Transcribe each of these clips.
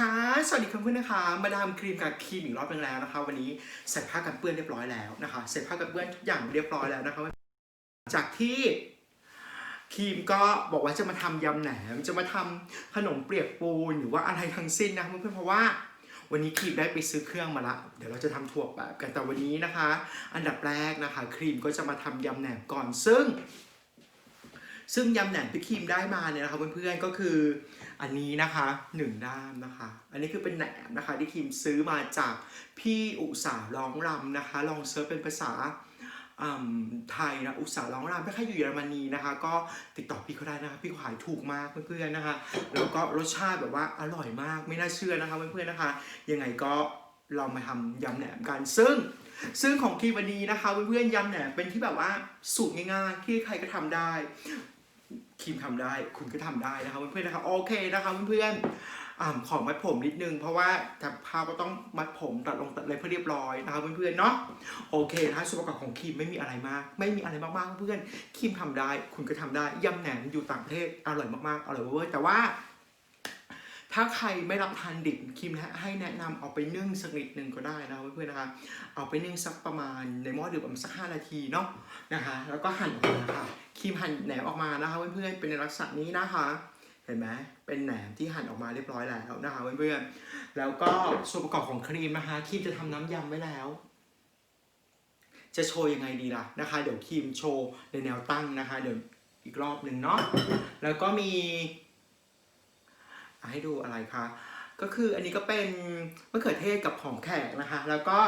ค่ะ สวัสดีครับเพื่อนนะคะ มาดามครีมกับครีมอีกรอบหนึงแล้วนะคะ วันนี้ใส่ผ้ากันเปื้อนเรียบร้อยแล้วนะคะ ใส่ผ้ากันเปื้อนทุกอย่างเรียบร้อยแล้วนะคะ จากที่ครีมก็บอกว่าจะมาทำยำแหนม จะมาทำขนมเปียกปูนหรือว่าอะไรทั้งสิ้นนะเพื่อนๆเพราะว่าวันนี้ครีมได้ไปซื้อเครื่องมาละ เดี๋ยวเราจะทำถั่วแบบกันแต่วันนี้นะคะ อันดับแรกนะคะ ครีมก็จะมาทำยำแหนมก่อนซึ่ง ซึ่งยำแหนมที่ครีมได้มาเนี่ยนะคะเพื่อนๆก็คืออันนี้นะคะหนึ่งด้ามนะคะ อันนี้คือเป็นแหนมนะคะที่ครีมซื้อมาจากพี่อุตสาร้องรำนะคะ ลองเซิร์ชเป็นภาษาไทยนะอุตสาร้องรำถ้าใครอยู่เยอรมนีนะคะ ก็ติดต่อพี่เขาได้นะคะ พี่ขายถูกมากเพื่อนๆนะคะ แล้วก็รสชาติแบบว่าอร่อยมากไม่น่าเชื่อนะคะเพื่อนๆนะคะ ยังไงก็ลองมาทำยำแหนมกันซึ่งซึ่งของคีวันนี้นะคะเพื่อนๆยำแหนมเป็นที่แบบว่าสูตรง่ายๆที่ใครก็ทำได้ ครีมทำได้ คุณก็ทำได้นะคะเพื่อนๆนะคะโอเคนะคะเพื่อนๆอ่าขอมัดผมนิดนึง เพราะว่าแต่พาก็ต้องมัดผมตัดลงตัดอะไรเพื่อเรียบร้อยนะคะเพื่อนๆเนาะโอเคนะคะส่วนประกอบของครีมไม่มีอะไรมาก ไม่มีอะไรมากๆเพื่อนครีมทำได้ คุณก็ทำได้ยำแหนมอยู่ต่างประเทศอร่อยมากๆอร่อยเวอร์แต่ว่า ถ้าใครไม่รับทานดิบคิมนะให้แนะนำเอาไปนึ่งสักนิดหนึ่งก็ได้นะเพื่อนๆนะคะเอาไปนึ่งสักประมาณในหม้อเดือดประมาณสักห้านาทีเนาะนะคะแล้วก็หั่นออกมาค่ะคีมหั่นแหนมออกมานะคะเพื่อนๆเป็นในลักษณะนี้นะคะเห็นไหมเป็นแหนมที่หั่นออกมาเรียบร้อยแล้วนะคะเพื่อนๆแล้วก็ส่วนประกอบของครีมนะคะคีมจะทำน้ำยำไว้แล้วจะโชว์ยังไงดีล่ะนะคะ เดี๋ยวครีมโชว์ในแนวตั้งนะคะ เดี๋ยวอีกรอบหนึ่งเนาะแล้วก็มี ให้ดูอะไรคะก็คืออันนี้ก็เป็นมะเขือเทศกับหอมแขกนะคะ แล้วก็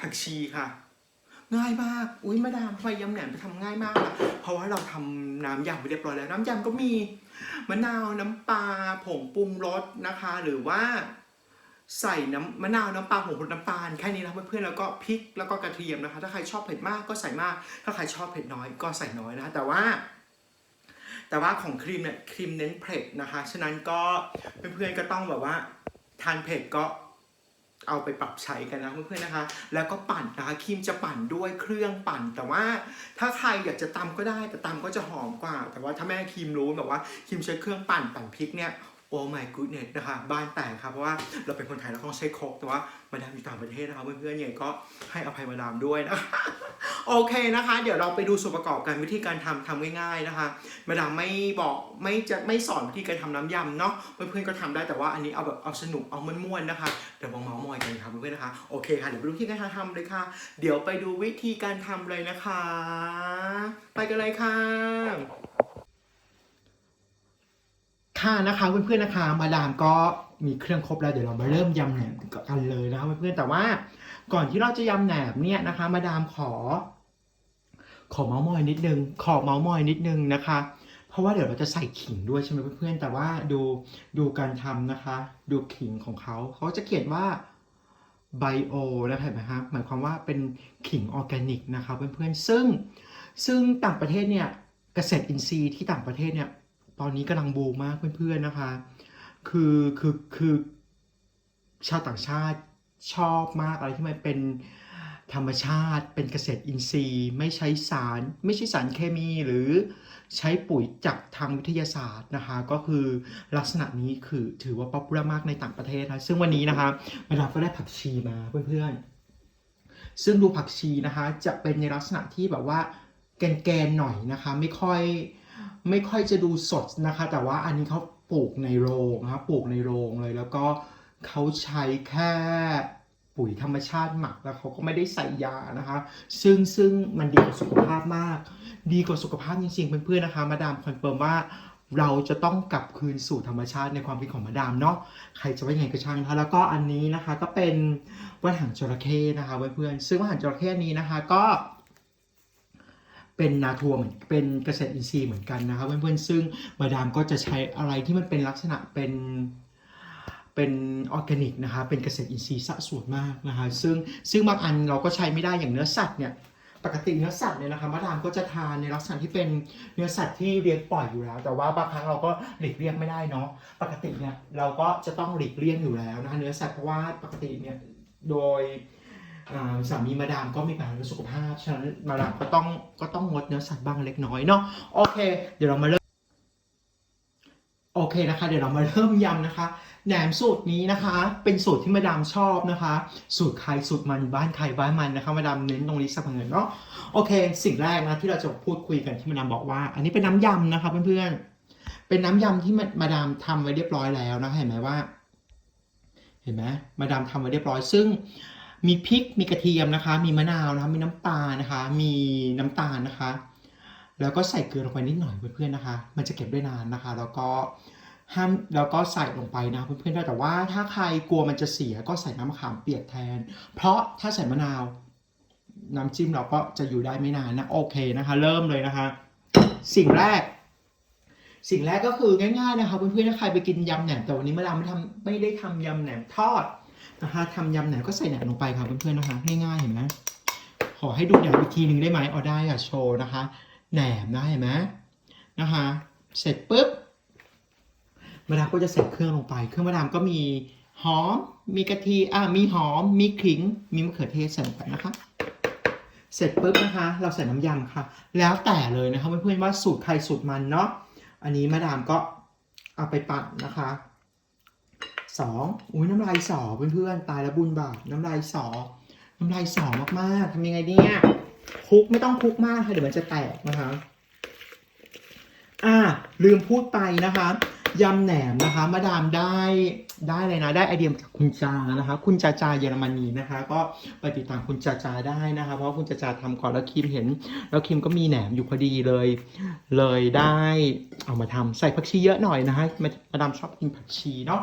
ผักชีค่ะ ง่ายมาก อุ้ยมาดามทำไมยำแหนมไปทำง่ายมากอะเพราะว่าเราทำน้ำยำไปเรียบร้อยแล้ว น้ำยำก็มีมะนาวน้ำปลาผงปรุงรสนะคะ หรือว่าใส่น้ำมะนาวน้ำปลาผงน้ำตาลแค่นี้นะเพื่อนๆแล้วก็พริกแล้วก็กระเทียมนะคะ ถ้าใครชอบเผ็ดมากก็ใส่มาก ถ้าใครชอบเผ็ดน้อยก็ใส่น้อยนะคะแต่ว่า แต่ว่าของครีมเนี่ยครีมเน้นเผ็ดนะคะ ฉะนั้นก็เพื่อนๆก็ต้องแบบว่าทานเผ็ดก็เอาไปปรับใช้กันนะเพื่อนๆนะคะ แล้วก็ปั่นนะคะครีมจะปั่นด้วยเครื่องปั่น แต่ว่าถ้าใครอยากจะตำก็ได้ แต่ตำก็จะหอมกว่า แต่ว่าถ้าแม่ครีมรู้แบบว่าครีมใช้เครื่องปั่นปั่นพริกเนี่ยโอ้ my goodness นะคะ บ้านแตกครับ เพราะว่าเราเป็นคนไทยเราต้องใช้ครกแต่ว่ามาดามอยู่ต่างประเทศนะคะเพื่อนๆยังไงก็ให้อภัยมาดามด้วยนะ โอเคนะคะ เดี๋ยวเราไปดูส่วนประกอบกันวิธีการทำทำง่ายๆนะคะมาดามไม่บอกไม่จะไม่สอนวิธีการทำน้ำยำเนาะเพื่อนๆก็ทำได้แต่ว่าอันนี้เอาแบบเอาสนุกเอาม้วนๆนะคะเดี๋ยวมองเมาส์มอยกันครับเพื่อนๆนะคะโอเคค่ะเดี๋ยวไปดูวิธีการทำเลยค่ะ เดี๋ยวไปดูวิธีการทำเลยนะคะ ไปกันเลยค่ะค่ะนะคะเพื่อนๆนะคะ มาดามก็มีเครื่องครบแล้วเดี๋ยวเรามาเริ่มยำแหนมกันเลยนะคะเพื่อนๆแต่ว่าก่อนที่เราจะยำแหนมเนี่ยนะคะ มาดามขอ ขอเมาส์มอยนิดนึง ขอเมาส์มอยนิดนึงนะคะ เพราะว่าเดี๋ยวเราจะใส่ขิงด้วยใช่ไหมเพื่อนๆ แต่ว่าดูดูการทำนะคะ ดูขิงของเขา เขาจะเขียนว่าไบโอนะเห็นไหมครับหมายความว่าเป็นขิงออร์แกนิกนะคะเพื่อนๆ ซึ่งซึ่งต่างประเทศเนี่ยเกษตรอินทรีย์ที่ต่างประเทศเนี่ยตอนนี้กำลังบูมมากเพื่อนๆนะคะ คือคือคือชาวต่างชาติชอบมากอะไรที่มันเป็น ธรรมชาติเป็นเกษตรอินทรีย์ ไม่ใช้สาร ไม่ใช่สารเคมีหรือใช้ปุ๋ยจากทางวิทยาศาสตร์นะคะ ก็คือลักษณะนี้คือถือว่าป๊อปปูล่ามากในต่างประเทศนะซึ่งวันนี้นะคะมาดามก็ได้ผักชีมาเพื่อนๆ ซึ่งดูผักชีนะคะ จะเป็นในลักษณะที่แบบว่าแกนๆหน่อยนะคะ ไม่ค่อยไม่ค่อยจะดูสดนะคะ แต่ว่าอันนี้เขาปลูกในโรงนะครับปลูกในโรงเลยแล้วก็เขาใช้แค่ ปุ๋ยธรรมชาติหมักแล้วเขาก็ไม่ได้ใส่ยานะคะ ซึ่งซึ่งมันดีกับสุขภาพมาก ดีกว่าสุขภาพจริงๆเพื่อนๆนะคะ มาดามคอนเฟิร์มว่าเราจะต้องกลับคืนสู่ธรรมชาติในความคิดของมาดามเนาะใครจะว่ายังไงก็ช่างนะคะแล้วก็อันนี้นะคะก็เป็นว่านหางจระเข้นะคะเพื่อนๆซึ่งว่านหางจระเข้นี้นะคะก็เป็นนาทัวเหมือนเป็นเกษตรอินทรีย์เหมือนกันนะคะเพื่อนๆซึ่งมาดามก็จะใช้อะไรที่มันเป็นลักษณะเป็น เป็นออร์แกนิกนะคะเป็นเกษตรอินทรีย์สะสวนมากนะคะซึ่งซึ่งบางอันเราก็ใช้ไม่ได้อย่างเนื้อสัตว์เนี่ยปกติเนื้อสัตว์เนี่ยนะคะมาดามก็จะทานในลักษณะที่เป็นเนื้อสัตว์ที่เลี้ยงปล่อยอยู่แล้ว แต่ว่าบางครั้งเราก็หลีกเลี่ยงไม่ได้เนาะปกติเนี่ยเราก็จะต้องหลีกเลี่ยงอยู่แล้วนะคะเนื้อสัตว์เพราะว่าปกติเนี่ยโดยสามีมาดามก็มีปัญหาเรื่องสุขภาพฉะนั้นมาดามก็ต้องก็ต้องงดเนื้อสัตว์บ้างเล็กน้อยเนาะโอเค เดี๋ยวเรามาเริ่ม โอเคนะคะ เดี๋ยวเรามาเริ่มยำนะคะแหนมสูตรนี้นะคะ เป็นสูตรที่มาดามชอบนะคะ สูตรใครสูตรมันบ้านใครบ้านมันนะคะมาดามเน้นตรงนี้สักเงินเนาะโอเค สิ่งแรกนะที่เราจะพูดคุยกันที่มาดามบอกว่า อันนี้เป็นน้ำยำนะคะเพื่อนๆเป็นน้ำยำที่มามาดามทำไว้เรียบร้อยแล้วนะคะเห็นไหมว่า เห็นไหมมาดามทำไว้เรียบร้อย ซึ่งมีพริกมีกระเทียมนะคะ มีมะนาวนะคะ มีน้ำปลานะคะ มีน้ำตาลนะคะ แล้วก็ใส่เกลือลงไปนิดหน่อยเพื่อนๆนะคะ มันจะเก็บได้นานนะคะ แล้วก็ห้ามแล้วก็ใส่ลงไปนะเพื่อนๆได้แต่ว่าถ้าใครกลัวมันจะเสียก็ใส่น้ำมะขามเปียกแทน เพราะถ้าใส่มะนาวน้ำจิ้มเราก็จะอยู่ได้ไม่นานนะโอเคนะคะ เริ่มเลยนะคะ สิ่งแรก สิ่งแรกก็คือง่ายๆนะคะเพื่อนๆถ้าใครไปกินยำแหนมแต่วันนี้มาดามไม่ทำไม่ได้ทำยำแหนมทอดนะคะทำยำแหนมก็ใส่แหนมลงไปค่ะเพื่อนๆนะคะง่ายๆเห็นไหมขอให้ดูแหนมอีกทีหนึ่งได้ไหมเอาได้อะโชว์นะคะ แหนมนะเห็นไหมนะคะ เสร็จปุ๊บมาดามก็จะใส่เครื่องลงไป เครื่องมาดามก็มีหอม มีกะทิอะมีหอม มีขิง มีมะเขือเทศใส่ลงไปนะคะ เสร็จปุ๊บนะคะ เราใส่น้ำยำค่ะ แล้วแต่เลยนะคะเพื่อนๆว่าสูตรใครสูตรมันเนาะ อันนี้มาดามก็เอาไปปั่นนะคะสองอุ้ยน้ำลายสอเพื่อนๆตายแล้วบุญบาปน้ำลายสอน้ำลายสอมากๆทำยังไงเนี่ย คลุกไม่ต้องคลุกมากค่ะเดี๋ยวมันจะแตกนะคะ อ่า ลืมพูดไปนะคะยำแหนมนะคะ มาดามได้ได้เลยนะ ได้ไอเดียมาจากคุณจานะคะ คุณจาจาเยอรมนีนะคะ ก็ไปติดตามคุณจาจาได้นะคะ เพราะคุณจาจาทำก่อนแล้วคิมเห็น แล้วคิมก็มีแหนมอยู่พอดีเลย เลยได้เอามาทำใส่ผักชีเยอะหน่อยนะคะมามาดามชอบกินผักชีเนาะ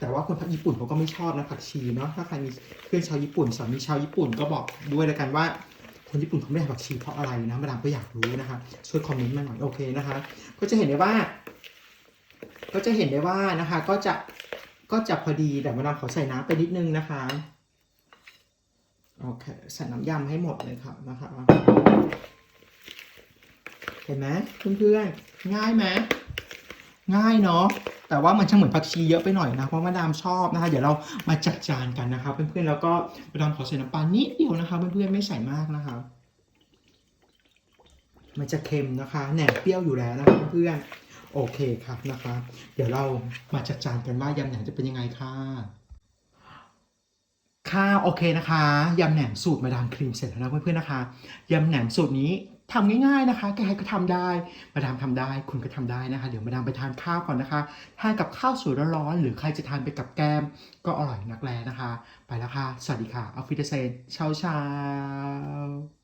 แต่ว่าคนญี่ปุ่นเขาก็ไม่ชอบนะผักชีเนาะถ้าใครมีเพื่อนชาวญี่ปุ่นสามีชาวญี่ปุ่นก็บอกด้วยแล้วกันว่า คนญี่ปุ่นเขาไม่ทานผักชีเพราะอะไรนะมาดามก็อยากรู้นะคะ ช่วยคอมเมนต์มาหน่อยโอเคนะคะ ก็จะเห็นได้ว่า ก็จะเห็นได้ว่านะคะ ก็จะก็จะพอดีแต่มาดามขอใส่น้ำไปนิดนึงนะคะโอเคใส่น้ำยำให้หมดเลยค่ะนะคะเห็นไหมเพื่อนๆง่ายไหมง่ายเนาะ แต่ว่ามันจะเหมือนผักชีเยอะไปหน่อยนะเพราะมาดามชอบนะคะ เดี๋ยวเรามาจัดจานกันนะคะเพื่อนๆแล้วก็มาดามขอใส่น้ำปลานิดเดียวนะคะเพื่อนๆไม่ใส่มากนะคะ มันจะเค็มนะคะแหนมเปรี้ยวอยู่แล้วนะคะเพื่อนๆโอเคครับนะคะ เดี๋ยวเรามาจัดจานกันว่ายำแหนมจะเป็นยังไงค่ะค่ะโอเคนะคะยำแหนมสูตรมาดามครีมเสร็จแล้วนะเพื่อนๆนะคะยำแหนมสูตรนี้ ทำง่ายๆนะคะใครก็ทำได้ มาดามทำได้ คุณก็ทำได้นะคะ เดี๋ยวมาดามไปทานข้าวก่อนนะคะ ทานกับข้าวสวยร้อนๆหรือใครจะทานไปกับแกม ก็อร่อยนักแลนะคะ ไปแล้วค่ะ สวัสดีค่ะออฟฟิศเซนเช้าเช้า